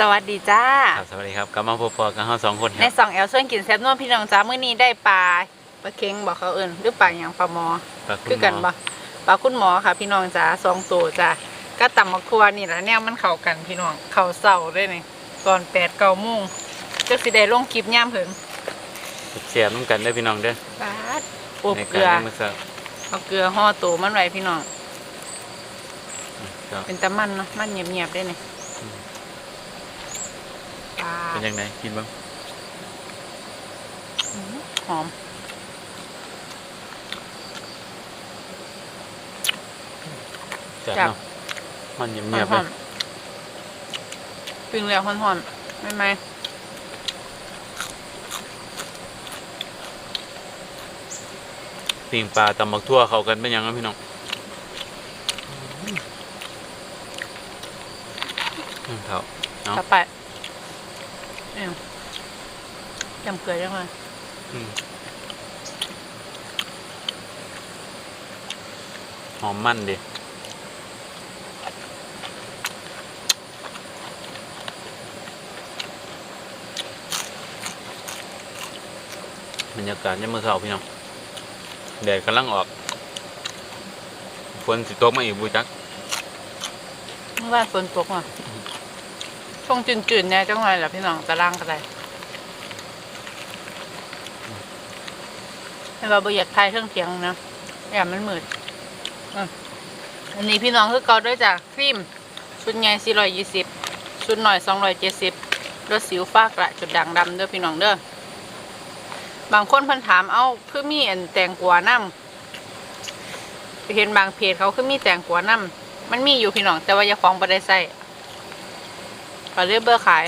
สวัสดีจ้า ครับสวัสดีครับกลับมาพบๆกันเราสองคนคในรับสองแอลส่วนกินแซ่บนวลพี่น้องจ้ามื้อนี้ได้ปลาปลาเค็งบอกเขาเอิ้นหรือปลาหยังปลาหมอ ปลาคุคือณหกันมบ่อปลาคุณหมอค่ะ พี่น้องจ้าสองตัวจ้าก็ตำมะครัวนี่แหละแนวมันเข้ากันพี่น้องเข้าเศร้าด้วยนี่ตอนแปดเก้าโมงจักสิได้ลงคลิปย่ามเผิงเสียบน้ำกันได้อพี่น้องเด้อปาดอบในเกลือการมือเสิร์ฟเอาเกลือห่อตัวมันไว้พี่น้อง ครับเป็นตะมันเนาะมันเงียบๆได้นี่ ปลาเป็นยังไงกินบ้างหอมจัดจับเนาะมันเงีหยบๆอเลมยๆปิ้งแล้วหอมๆไม่ไหมปิงปลาตำบักทั่วเข้ากันเป็นยังไงพี่น้องอืมครับเนาะต่อไป เอ้ยจำเกลือยังไงอืมหอมมันดิบรรยากาศยามมื้อเช้าพี่น้องแดดกำลังออกฝนสิตกมาอีกบูจัก เมื่อวานฝนตกอะช่ว งจืดๆเนี่ยจังไรล่ะพี่น้องตะล่างกระไรให้เราประหยัดไทยเครื่องเคียงนะอย่ามันมืดอะอันนี้พี่น้องคือเกาด้วยจ้ะฟิล์มชุดใหญ่420 ชุดหน่อย 270รถสิวฟ้ากระจุดด่างดำเด้อพี่น้องเด้อบางคนเพิ่นถามเอ้าคือมีอันแตงกวาน้ำไปเห็นบางเพจเขาคือมีแตงกวาน้ำมันมีอยู่พี่น้องแต่ว่าอย่าฟ้องบ่ได้ใส่ ก็เรียกเบอร์ขาย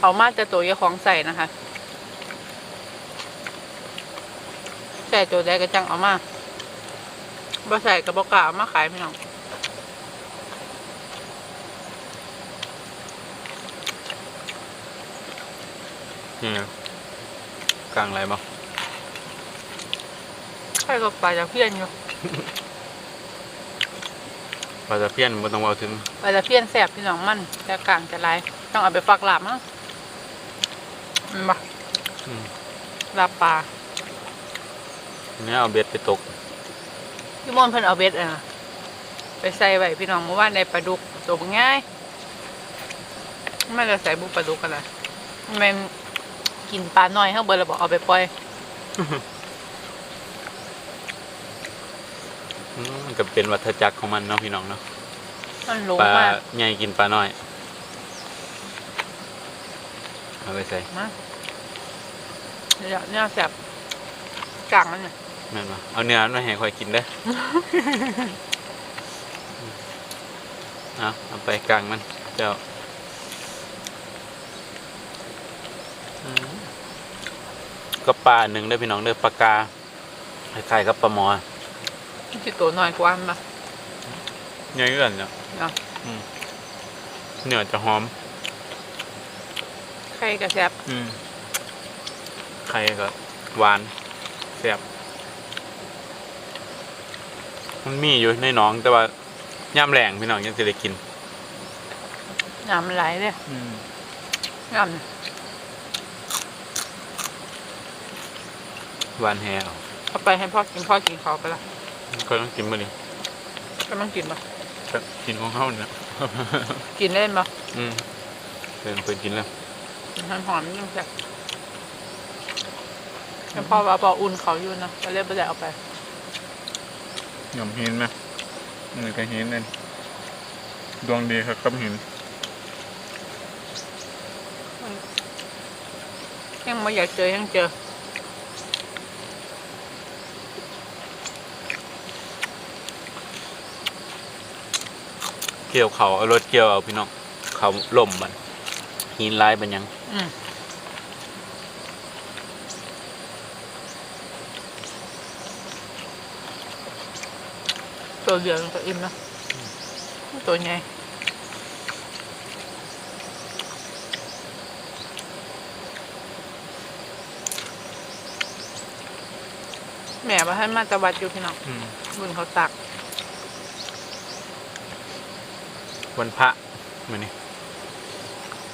เอามาแต่ตัวอย่าของใส่นะคะใส่ตัวใดก็จังเอามาบ่ใส่ก็บ่กล้าเอามาขายพี่น้องนี่ไงกลางอะไรบ้างใช่ก็ปลาจากเพี้ยนอยู่ป ลาตะเพียนบ่ต้องเอาถึงปลาจากเพี้ยนแสบพี่น้องมันแต่กลางจะลายต้องเอาไปฟักลาบมั้งมันบ่อืมลาบปลาเนี่ยเอาเบ็ดไปตกพี่มนต์เพิ่นเอาเบ็ดอะไปใส่ไว้พี่น้องเมื่อวานในปลาดุกตัวบ่ง่ายไม่ได้ใส่บุปลาดุกกันละมันกินปลาน้อยเฮาเบิดแล้วบอกเอาไปปล่อย อืมมันก็เป็นวัฏจักรของมันเนาะพี่น้องเนาะมันหลงปลามากใหญ่กินปลาน้อยเอาไปใส่มาเนี่ยเนี่ยแสบกลางมันเนี่ยแม่นบ่เอาเนื้อมันมาให้ค่อยกินเด้อ เอาเอาไปกลางมันเจ้าอืมก็ปลาหนึ่งเด้อพี่น้องเด้อปลากาคล้ายๆกับปลาหมอ มันสิตัวน้อยกว่ามันปะใหญ่เกินเนาะเนาะเนื้อจะหอม ไข่กระแสบอืมไข่ก็หวานแซ่บมันมีอยู่ในหนองแต่ว่าย่ำแรงพี่น้องยังจะได้กินน้ำมันไหลเลยน้ำเนี่ยหวานแฮวเอาไปให้พ่อกินพ่อกินเขาวไปละ ก็ต้องกินมาดิก็ต้องกินปะก็กินของเขาเนี่ยกินเล่นปะอืมเดินเปิดกินแล้วมันหอมยังแสบแต่พ่อว่าบอกอุ่นเขาอยู่นะก็เลยไปได้เอาไปยอมหินไหมนี่ก็หินนั่นดวงดีครับกับหินยังไม่อยากเจอยังเจอ เกี่ยวเขาเอารถเกี่ยวเอาพี่น้องเขาล่มมันหินลายมันยังอืมตัวเดียวมันก็อิ่มนะตัวใหญ่แม่มาให้มาตะวัดอยู่พี่น้องอืมบุญเขาตัก วันพระมือนี่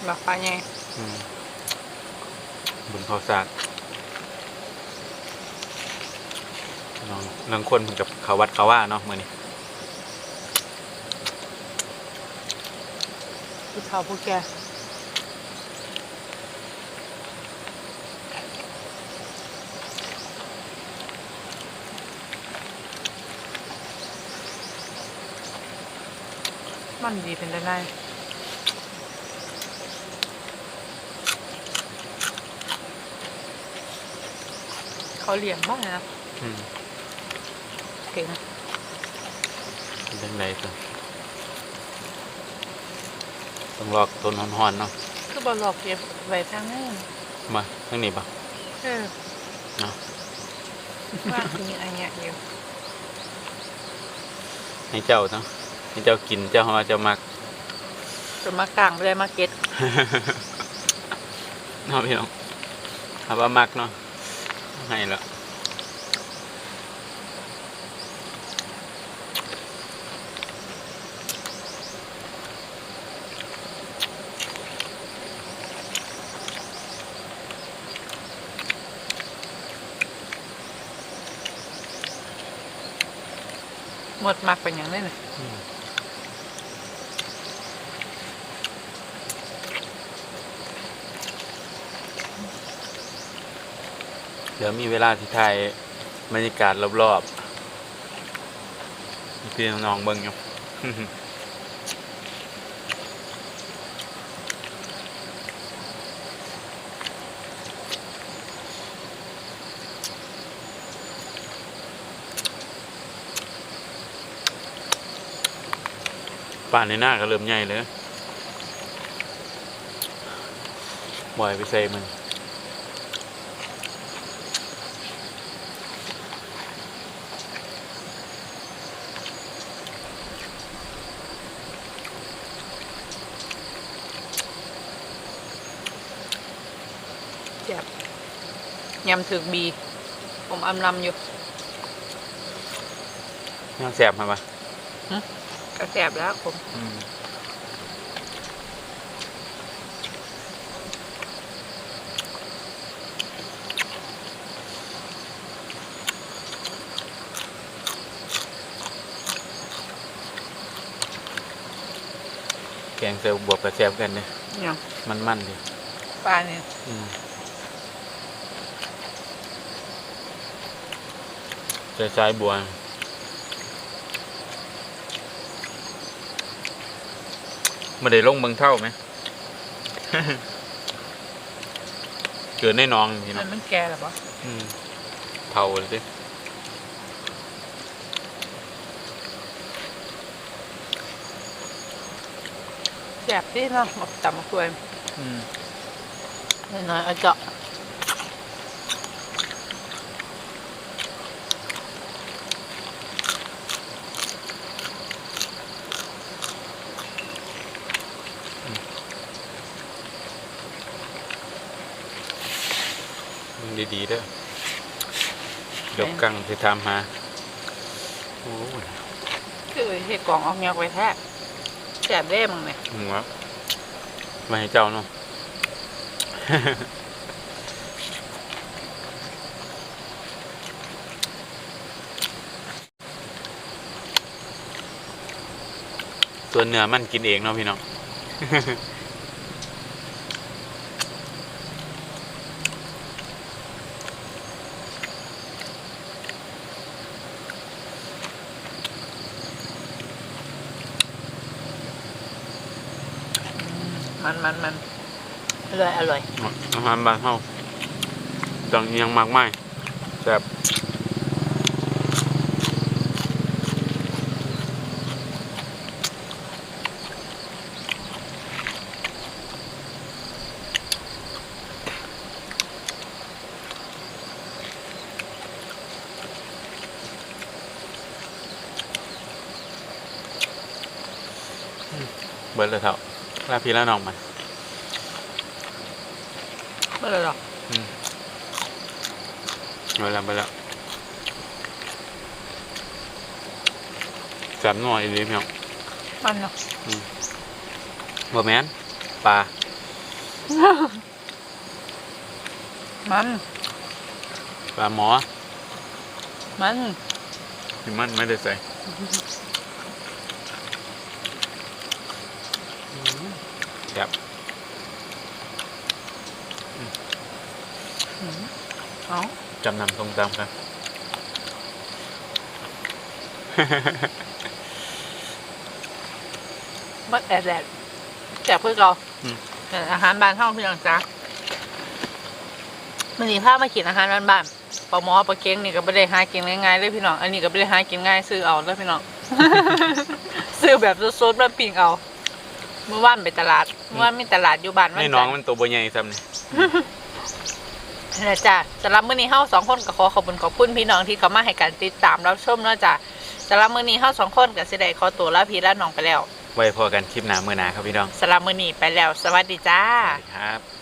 บักปลาไงอืมบุญข้าวสากน้องนางคนเหมือนกับเขาวัดเขาว่าเนาะมือนี้ผู้เฒ่าผู้แก่ มันดีเป็นได้ไงเขาเลี้ยงบ้างนะอืมเก่งเป็นจังไดตัวต้องรอกต้นหอนๆเนาะ คือบอลอกเก็บไว้ทางนั้นมาทั้งนี้ปะเออเนาะว่ามีอะไรเงี้ยอยู่ให้เจ้าเนาะ ให้เจ้ากินเจ้าว่าเจ้ามักจะมากลางไปเลยมาเก็ตเนาะพี่น้องถ้าว่ามักเนาะให้แล้วหมดมักเป็นอย่างนี้เลย เดี๋ยวมีเวลาที่ถ่ายบรรยากาศรอบๆพี่น้องเบิ่งอยู่ป่านในหน้าก็เริ่มใหญ่เลยบ่อยไปใส่มัน เจ็บยำถึกบี ผมอำลำอยู่ยังแสบมาปะก็แสบแล้วผมแกงเซลบวกกับแสบกันเนี่ยยังมันมันๆดิปลาเนี่ยอืม ใส่สายบัวมาได้ลงเมืองเท่าไหม เกิดในหน้องพี่มัน้อนงมันแก่หรอปะอืมเท่าเลยดิแสบที่เนาะบอกต่ำมาคุยอืมน้อยๆเอาเจาะ ดีๆเด้อเดี๋ยวกังไปทำหาโอ้ยคือเห็ดกล่องออกเงาไว้แท้แสบเด้มึงเนี่ยหัวมาให้เจ้าเนาะส่วนเนื้อมันกินเองเนาะพี่น้อง มันมันมันอร่อยอร่อยอาหารบ้านเฮาจังอิหยังมากมายแซ่บเบิดเลยเถอะ ลาพี่ลาน้องมันไม่เลยหรอกไปแล้วไปแล้วจับหน่อยดีพี่น้องมันเนาะบ่แม่นปลา มัน ปลาหมอ มันที่มันไม่ได้ใส่ครับ เอาจำนำทรงจำครับ บัดแอดแดดแจกเพื่อเราอืมเอออาหารบ้านห้องพี่น้องจ้ามันนี่พามากินอาหารบ้านๆปลาหมอปลาเค็งนี่ก็ไม่ได้หากินง่ายๆเลยพี่น้อง อันนี้ก็ไม่ได้หากินง่ายซื้อเอาเลยพี่น้อง ซื้อแบบสดๆมาปิ้งเอา เมื่อวานไปตลาด เมื่อวานมีตลาดอยู่บ้านวันี่นน้จัองนทร์มันตัวบ่ใหญ่ซ้ำนี่ นั่นแหละจ้ะสำหรับมื้อนี้เฮาสองคนก็ขอขอบคุณขอบคุณพี่น้องที่เข้ามาให้การติดตามรับชมเนาะจ้ะสำหรับมื้อนี้เฮาสองคนก็สิได้ขอตัวลาพี่ลาน้องไปแล้ว ไว้พอกันคลิปหน้ามื้อหน้าครับพี่น้องสำหรับมื้อนี้ไปแล้ว สวัสดีจ้า สวัสดีครับ